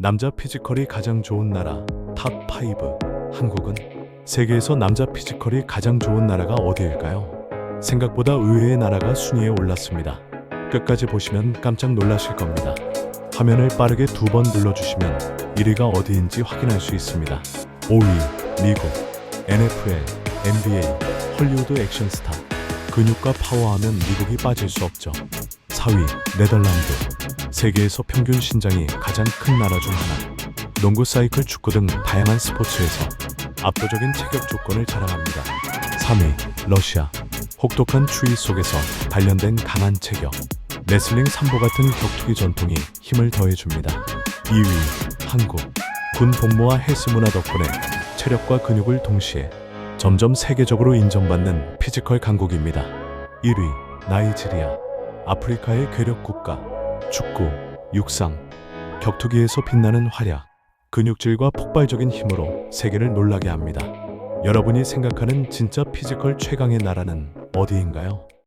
남자 피지컬이 가장 좋은 나라 탑5 한국은 세계에서 남자 피지컬이 가장 좋은 나라가 어디일까요? 생각보다 의외의 나라가 순위에 올랐습니다. 끝까지 보시면 깜짝 놀라실 겁니다. 화면을 빠르게 두 번 눌러주시면 1위가 어디인지 확인할 수 있습니다. 5위 미국 NFL, NBA, 헐리우드 액션스타 근육과 파워하면 미국이 빠질 수 없죠. 4위 네덜란드 세계에서 평균 신장이 가장 큰 나라 중 하나 농구, 사이클, 축구 등 다양한 스포츠에서 압도적인 체격 조건을 자랑합니다. 3위 러시아 혹독한 추위 속에서 단련된 강한 체격 레슬링 삼보 같은 격투기 전통이 힘을 더해줍니다. 2위 한국 군 복무와 헬스 문화 덕분에 체력과 근육을 동시에 점점 세계적으로 인정받는 피지컬 강국입니다. 1위 나이지리아 아프리카의 괴력 국가 축구, 육상, 격투기에서 빛나는 활약 근육질과 폭발적인 힘으로 세계를 놀라게 합니다. 여러분이 생각하는 진짜 피지컬 최강의 나라는 어디인가요?